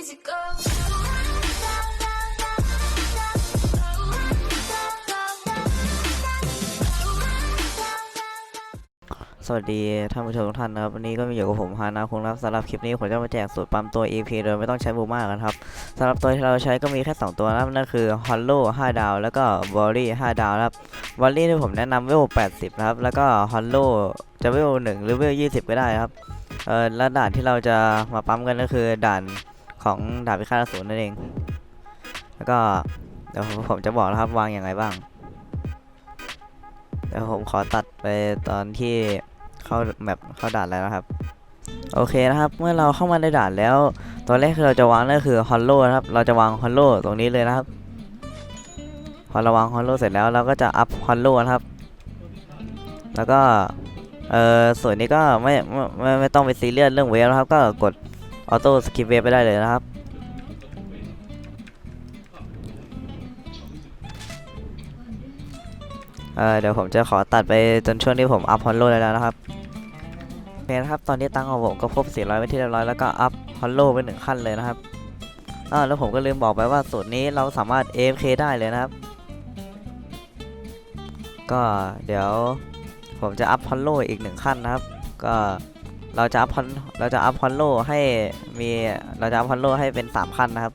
easy go. สวัสดีท่านผู้ชมทุกท่านนะครับวันนี้ก็มีอยู่กับผมฮานาคงรับสำหรับคลิปนี้ผมจะมาแจกสูตรปั๊มตัว EP โดยไม่ต้องใช้บูมากันครับสำหรับตัวที่เราใช้ก็มีแค่ 2 ตัวนะนั่นคือ Hollow 5 ดาว แล้วก็ w a l l y 5 ดาวครับ w a l l y ที่ผมแนะนำเวล 80 นะครับ แล้วก็ Hollow จะเวล 1 หรือเวล 20 ก็ได้ครับเออแล้วด่านที่เราจะมาปั๊มกันก็คือด่าน ของดาบพิฆาตอสูรนั่นเอง แล้วก็เดี๋ยวผมจะบอกนะครับวางอย่างไรบ้างเดี๋ยวผมขอตัดไปตอนที่เข้าแมปเข้าด่านแล้วนะครับ โอเคนะครับ เมื่อเราเข้ามาในด่านแล้วตัวแรกที่เราจะวางนั่นคือฮอลโลนะครับ เราจะวางฮอลโลตรงนี้เลยนะครับ พอเราวางฮอลโลเสร็จแล้วเราก็จะอัพฮอลโลนะครับ แล้วก็เออส่วนนี้ก็ไม่ไม่ไม่ไม่ต้องไปซีเรียสเรื่องเวฟนะครับ ก็กด ออโต้สกิปเวฟไปได้เลยนะครับ เออเดี๋ยวผมจะขอตัดไปจนช่วงที่ผมอัพฮอลโลได้แล้วนะครับโอเคนะครับ ตอนนี้ตังของผมก็ครบ 400ไปที่เรียบร้อยแล้วก็อัพฮอลโลไปหนึ่งขั้นเลยนะครับอ่าแล้วผมก็ลืมบอกไปว่าสูตรนี้เราสามารถ AFK ได้เลยนะครับ ก็เดี๋ยวผมจะอัพฮอลโลอีกหนึ่งขั้นนะครับ ก็ เราจะอัพฮอลเราจะอัพฮอลโลให้มีเราจะอัพฮอลโลให้เป็น 3 ขั้นนะครับ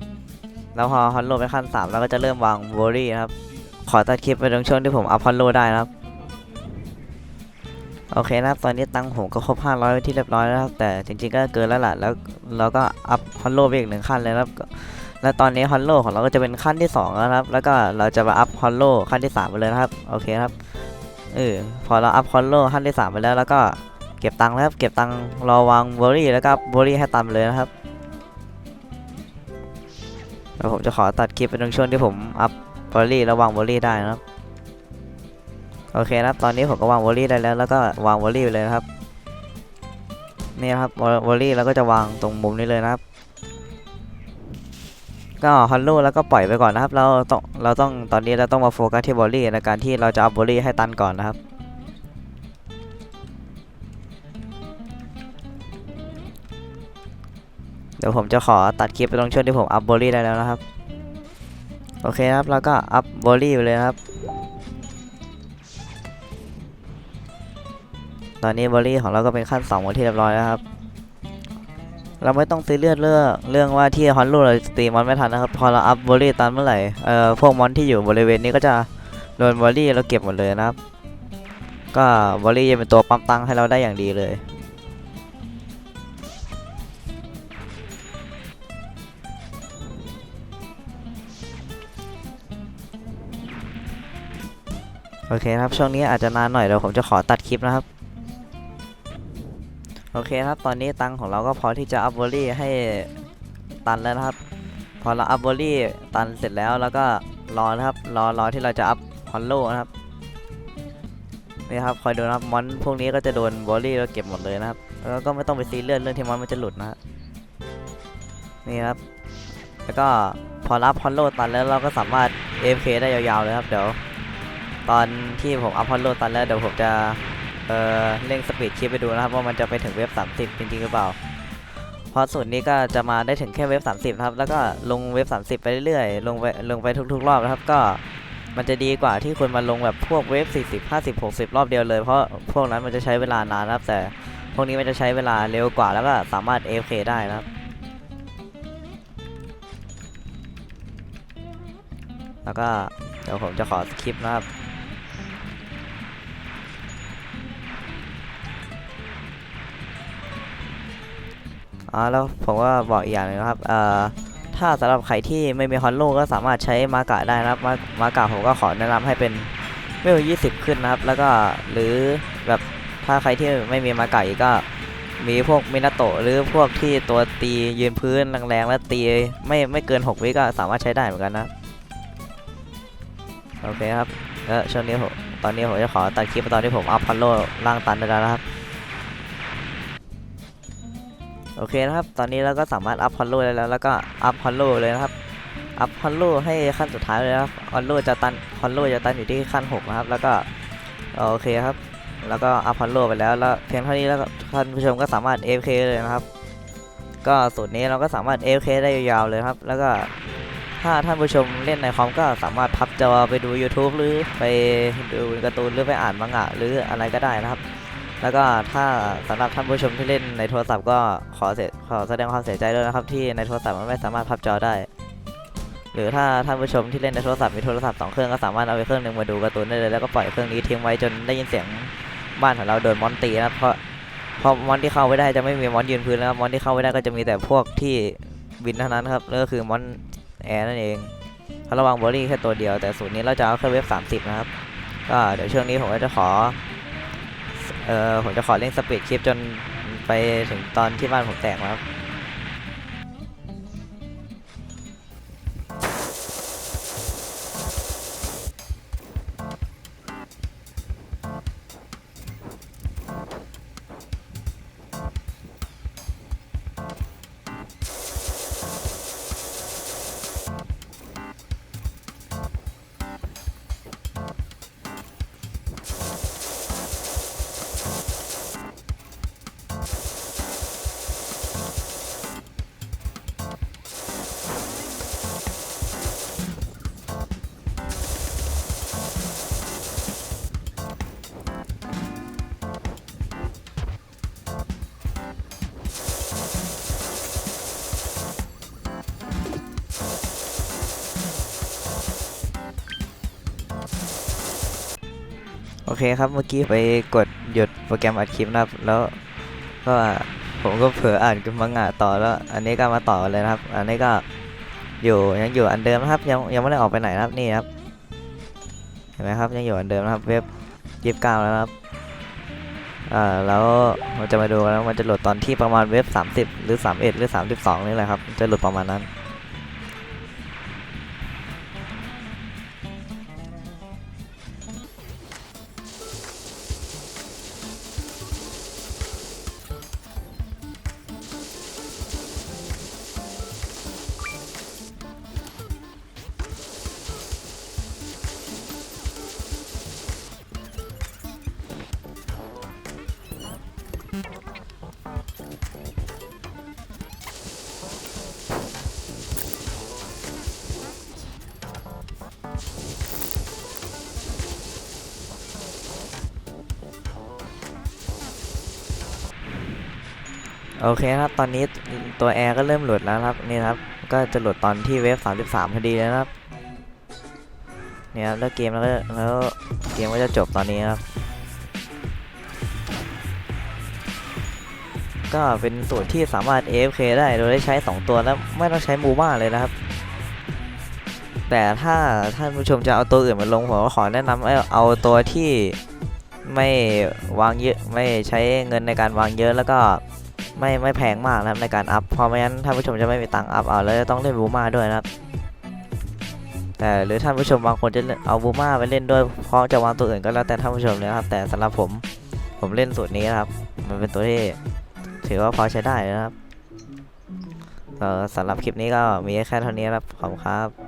แล้วพอฮอลโลเป็นขั้น3เราก็จะเริ่มวางโบรี่นะครับ ขอตัดคลิปไปตรงช่วงที่ผมอัพฮอลโลได้นะครับ โอเคนะครับ ตอนนี้ตังผมก็ครบ 500ไปที่เรียบร้อยแล้วครับ แต่จริงๆก็เกินแล้วล่ะ แล้วเราก็อัพฮอลโลไปอีกหนึ่งขั้นเลยครับ และตอนนี้ฮอลโลของเราก็จะเป็นขั้นที่2แล้วครับ แล้วก็เราจะมาอัพฮอลโลขั้นที่3ไปเลยนะครับ โอเคครับ เออ พอเราอัพฮอลโลขั้นที่3ไปแล้วแล้วก็ เก็บตังค์แล้วครับ เก็บตังค์รอวางโบลี่แล้วก็โบลี่ให้ตามเลยนะครับแล้วผมจะขอตัดคลิปไปตรงช่วงที่ผมอัพบอลลี่แล้ววางบอลลี่ได้นะครับ โอเคนะครับ ตอนนี้ผมก็วางบอลลี่ได้แล้ว แล้วก็วางบอลลี่ไปเลยนะครับ นี่ครับบอลลี่แล้วก็จะวางตรงมุมนี้เลยนะครับ ก็ฮอลโลแล้วก็ปล่อยไปก่อนนะครับ เราต้อง เราต้อง ตอนนี้เราต้องมาโฟกัสที่บอลลี่ในการที่เราจะเอาบอลลี่ให้ตันก่อนนะครับ ดี๋ยวผมจะขอตัดคลิปไปตรงช่วงที่ผมอัพบอลลี่ได้แล้วนะครับ โอเคครับแล้วก็อัพบอลลี่ไปเลยครับ ตอนนี้บอลลี่ของเราก็เป็นขั้น2หมดที่เรียบร้อยแล้วครับ เราไม่ต้องซีเรียสเรื่องเรื่องว่าที่ฮอนลูเราตีมอนไม่ทันนะครับ พอเราอัพบอลลี่ตันเมื่อไหร่เอ่อพวกมอนที่อยู่บริเวณนี้ก็จะโดนบอลลี่เราเก็บหมดเลยนะครับ ก็บอลลี่จะเป็นตัวปั๊มตังค์ให้เราได้อย่างดีเลย โอเคครับ ช่วงนี้อาจจะนานหน่อยเดี๋ยวผมจะขอตัดคลิปนะครับ โอเคครับ ตอนนี้ตังของเราก็พอที่จะอัพบอลลี่ให้ตันแล้วนะครับ พอเราอัพบอลลี่ตันเสร็จแล้วแล้วก็รอนะครับ รอรอที่เราจะอัพฮอลโลนะครับนี่ครับคอยดูนะครับมอนพวกนี้ก็จะโดนบอลลี่เราเก็บหมดเลยนะครับ แล้วก็ไม่ต้องไปซีเรียสเรื่องที่มอนมันจะหลุดนะนี่ครับ แล้วก็พอรับฮอลโลตันแล้วเราก็สามารถ AFK ได้ยาวๆเลยครับ เดี๋ยว ตอนที่ผมอัพฮอลโลตันแล้วเดี๋ยวผมจะเอ่อเร่งสปีดคลิปไปดูนะครับว่ามันจะไปถึงเว็บ 30 จริงๆหรือเปล่า เพราะสูตรนี้ก็จะมาได้ถึงแค่เว็บ 30ครับแล้วก็ลงเว็บ 30 ไปเรื่อยๆลงไปลงไปทุกๆ รอบนะครับก็มันจะดีกว่าที่คุณมาลงแบบพวกเว็บ 40 50 60 รอบเดียวเลย เพราะพวกนั้นมันจะใช้เวลานานครับ แต่พวกนี้มันจะใช้เวลาเร็วกว่าแล้วก็สามารถ AFK ได้นะครับแล้วก็เดี๋ยวผมจะขอสคริปต์นะครับ อ๋อแล้วผมก็บอกอีกอย่างหนึงนะครับเอ่อถ้าสำหรับใครที่ไม่มีฮอนโลก็สามารถใช้มากะได้นะครับมามากะผมก็ขอแนะนำให้เป็นเวล20 ขึ้นนะครับ แล้วก็หรือแบบถ้าใครที่ไม่มีมากะอีกก็มีพวกมินาโตะหรือพวกที่ตัวตียืนพื้นแรงๆแล้วตีไม่ไม่เกิน 6 วิก็สามารถใช้ได้เหมือนกันนะโอเคครับแล้วช่วงนี้ผมตอนนี้ผมจะขอตัดคลิปตอนที่ผมอัพฮอนโลล่างตันได้แล้วนะครับ โอเคนะครับ ตอนนี้เราก็สามารถอัพฮอลโลได้แล้ว แล้วก็อัพฮอลโลเลยนะครับ อัพฮอลโลให้ขั้นสุดท้ายเลยนะครับฮอลโลจะตันฮอลโลจะตันอยู่ที่ขั้น6นะครับ แล้วก็โอเคครับ แล้วก็อัพฮอลโลไปแล้ว แล้วเพียงเท่านี้แล้วท่านผู้ชมก็สามารถ AFK เลยนะครับ ก็สูตรนี้เราก็สามารถ AFK ได้ยาวๆเลยครับ แล้วก็ถ้าท่านผู้ชมเล่นในคอมก็สามารถพับจอไปดู YouTube หรือไปดูการ์ตูนหรือไปอ่านมังงะหรืออะไรก็ได้นะครับ แล้วก็ถ้าสำหรับท่านผู้ชมที่เล่นในโทรศัพท์ก็ขอเสขอแสดงความเสียใจด้วยนะครับ ที่ในโทรศัพท์มันไม่สามารถพับจอได้ หรือถ้าท่านผู้ชมที่เล่นในโทรศัพท์มีโทรศัพท์สองเครื่องก็สามารถเอาไปเครื่องหนึ่งมาดูการ์ตูนได้เลยแล้วก็ปล่อยเครื่องนี้ทิ้งไว้จนได้ยินเสียงบ้านของเราโดนมอนตีนะครับเพราะเพราะมอนที่เข้าไม่ได้จะไม่มีมอนยืนพื้นแล้วครับมอนที่เข้าไม่ได้ก็จะมีแต่พวกที่บินเท่านั้นครับนั่นก็คือมอนแอร์นั่นเองเขาระวังบอลลี่แค่ตัวเดียวแต่สูตรนี้เราจะเอาแค่เวฟ30 นะครับ ก็เดี๋ยวช่วงนี้ผมก็จะขอ เออผมจะขอเล่นสปีดคลิปจนไปถึงตอนที่บ้านผมแตกแล้ว เคครับเมื่อกี้ไปกดหยุดโปรแกรมอัดคลิปนะครับ แล้วก็ผมก็เผลออ่านมังงะต่อแล้ว อันนี้ก็มาต่อเลยนะครับ อันนี้ก็อยู่ยังอยู่อันเดิมนะครับ ยังยังไม่ได้ออกไปไหนนะครับนี่ครับเห็นไหมครับยังอยู่อันเดิมนะครับเว็บยีิบเก้าแล้วครับอ่าแล้วเราจะมาดูกันว่ามันจะโหลดตอนที่ประมาณเว็บ 30 หรือ 31 หรือ 32 นี่แหละครับ จะหลุดประมาณนั้น โอเคครับ ตอนนี้ตัวแอร์ก็เริ่มหลุดแล้วครับนี่ครับ ก็จะหลุดตอนที่เวฟ33พอดีเลยนะครับเนี่ยครับแล้วเกมแล้วก็แล้วเกมก็จะจบตอนนี้ครับ ก็เป็นสูตรที่สามารถ AFK ได้โดยได้ใช้ 2 ตัวแล้วไม่ต้องใช้มูบ้าเลยนะครับ แต่ถ้าท่านผู้ชมจะเอาตัวอื่นมาลงผมก็ขอแนะนำเอาตัวที่ไม่วางเยอะไม่ใช้เงินในการวางเยอะแล้วก็ ไม่ไม่แพงมากนะครับในการอัพเพราะไม่งั้นท่านผู้ชมจะไม่มีตังค์อัพเอาแล้วจะต้องเล่นบูมาด้วยนะครับแต่หรือท่านผู้ชมบางคนจะเล่นเอาบูมาไปเล่นด้วยเพราะจะวางตัวอื่นก็แล้วแต่ท่านผู้ชมเลยครับ แต่สำหรับผมผมเล่นสูตรนี้นะครับ มันเป็นตัวที่ถือว่าพอใช้ได้นะครับสำหรับคลิปนี้ก็มีแค่เท่านี้ครับขอบคุณครับ